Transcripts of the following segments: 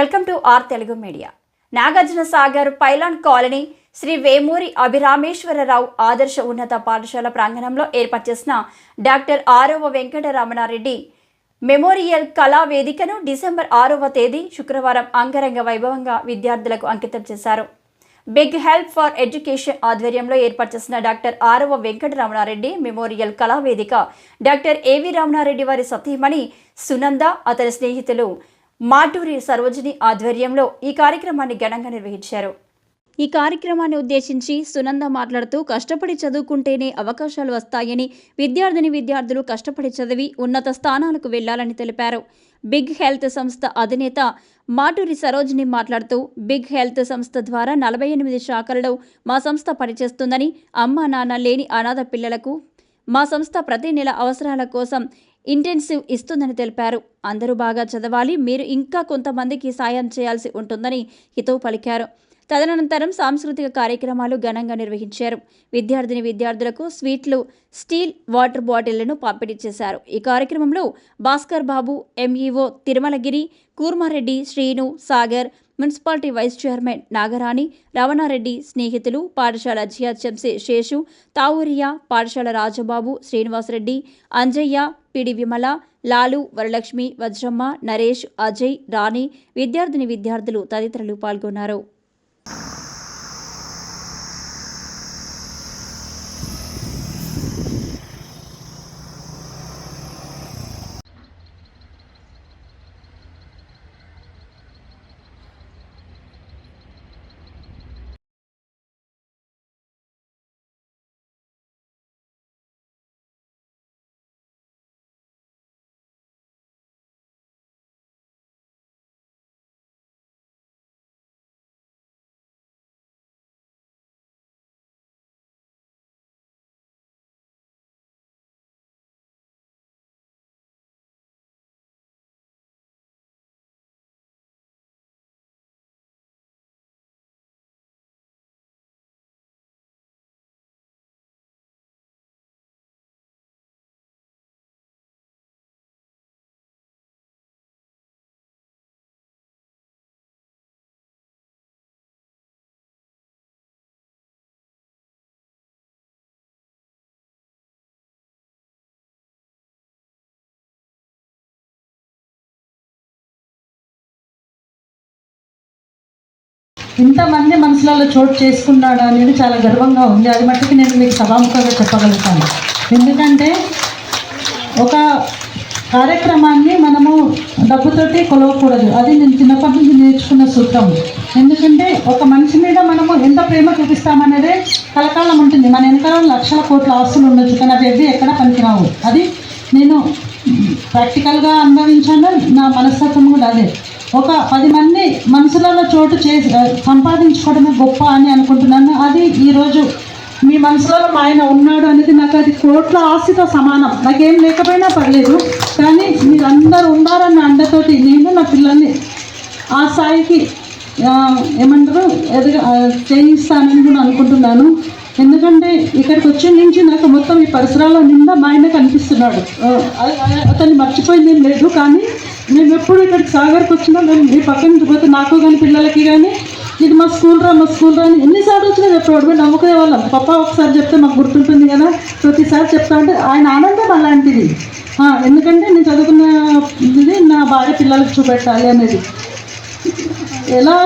Welcome to R Telugu media. Nagarjuna Sagar pylon colony Shri Vemuri Abhirameswararao ఆదర్శ ఉన్నత పాఠశాల ప్రాంగణంలో ఏర్పాటు చేసిన డాక్టర్ ఆరవ వెంకటరమణారెడ్డి మెమోరియల్ కళా వేదికను డిసెంబర్ ఆరవ తేదీ శుక్రవారం అంగరంగ వైభవంగా విద్యార్థులకు అంకితం చేశారు. బిగ్ హెల్ప్ ఫర్ ఎడ్యుకేషన్ ఆధ్వర్యంలో ఏర్పాటు చేసిన డాక్టర్ ఆరవ వెంకటరమణారెడ్డి మెమోరియల్ కళా వేదిక డాక్టర్ ఏవి రమణారెడ్డి వారి సతీమణి సునంద అతని స్నేహితులు మాటూరి సరోజిని ఆధ్వర్యంలో ఈ కార్యక్రమాన్ని ఘనంగా నిర్వహించారు. ఈ కార్యక్రమాన్ని ఉద్దేశించి సునంద మాట్లాడుతూ కష్టపడి చదువుకుంటేనే అవకాశాలు వస్తాయని విద్యార్థిని విద్యార్థులు కష్టపడి చదివి ఉన్నత స్థానాలకు వెళ్ళాలని తెలిపారు. బిగ్ హెల్త్ సంస్థ అధినేత మాటూరి సరోజిని మాట్లాడుతూ బిగ్ హెల్త్ సంస్థ ద్వారా నలభై ఎనిమిది శాఖలలో మా సంస్థ పనిచేస్తుందని అమ్మా నాన్న లేని అనాథ పిల్లలకు మా సంస్థ ప్రతి నెల అవసరాల కోసం ఇంటెన్సివ్ ఇస్తుందని తెలిపారు. అందరూ బాగా చదవాలి మీరు ఇంకా కొంతమందికి సాయం చేయాల్సి ఉంటుందని హితవు పలికారు. తదనంతరం సాంస్కృతిక కార్యక్రమాలు ఘనంగా నిర్వహించారు. విద్యార్థిని విద్యార్థులకు స్వీట్లు స్టీల్ వాటర్ బాటిళ్ళను పంపిణీ చేశారు. ఈ కార్యక్రమంలో Bhaskar Babu MEO Tirumalagiri Kurmareddy Srinu Sagar municipality vice chairman Nagarani Ramanareddy స్నేహితులు పాఠశాల జిహెచ్ఎంసీ శేషు తావూరియా పాఠశాల రాజబాబు శ్రీనివాసరెడ్డి అంజయ్య పిడి విమల లాలు వరలక్ష్మి వజ్రమ్మ నరేష్ అజయ్ రాణి విద్యార్థిని విద్యార్థులు తదితరులు పాల్గొన్నారు. ఇంతమంది మనసులలో చోటు చేసుకున్నాడు అనేది చాలా గర్వంగా ఉంది. అది మట్టుకు నేను మీకు సభాముఖంగా చెప్పగలుగుతాను. ఎందుకంటే ఒక కార్యక్రమాన్ని మనము డబ్బుతోటి కొలవకూడదు. అది నేను చిన్నప్పటి నుంచి నేర్చుకున్న సూత్రం. ఎందుకంటే ఒక మనిషి మీద మనము ఎంత ప్రేమ చూపిస్తామనేదే కలకాలం ఉంటుంది. మన వెనకాల లక్షల కోట్ల ఆస్తులు ఉండొచ్చు. కానీ అవి ఎవ్వి ఎక్కడ పనికిరావు. అది నేను ప్రాక్టికల్గా అనుభవించాను. నా మనస్తత్వం కూడా అదే. ఒక పది మంది మనసులలో చోటు చేసి సంపాదించుకోవడమే గొప్ప అని అనుకుంటున్నాను. అది ఈరోజు మీ మనసులలో మా ఆయన ఉన్నాడు అనేది నాకు అది కోట్ల ఆస్తితో సమానం. నాకేం లేకపోయినా పర్లేదు కానీ మీరందరూ ఉన్నారన్న అండతోటి నేను నా పిల్లల్ని ఆ స్థాయికి ఏమంటారు ఎదుగ చేయిస్తానని కూడా అనుకుంటున్నాను. ఎందుకంటే ఇక్కడికి వచ్చిన నుంచి నాకు మొత్తం ఈ పరిసరాల నిండా మా ఆయన కనిపిస్తున్నాడు అతన్ని మర్చిపోయింది ఏం లేదు కానీ మేము ఎప్పుడు ఇక్కడికి సాగర్కి వచ్చినా మేము మీ పక్కన పోతే నాకు కానీ పిల్లలకి కానీ ఇది మా స్కూల్ రా మా స్కూల్ రా అని ఎన్నిసార్లు వచ్చినా చెప్పేవాడు మేము నమ్ముకునే వాళ్ళం. పప్ప ఒకసారి చెప్తే మాకు గుర్తుంటుంది కదా ప్రతిసారి చెప్తా అంటే ఆయన ఆనందం అలాంటిది. ఎందుకంటే నేను చదువుకున్న ఇది నా భార్య పిల్లలకు చూపెట్టాలి అనేది. ఎలా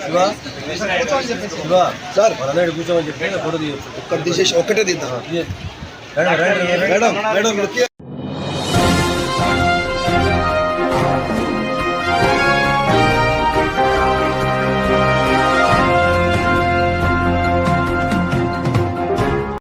శివ శివ సార్ వాళ్ళని కూర్చోమని చెప్పి ఫోటో తీయొచ్చు ఒక్కటి తీసేసి ఒక్కటే తీద్దాం రండి రండి రండి. మేడం మేడం నృత్య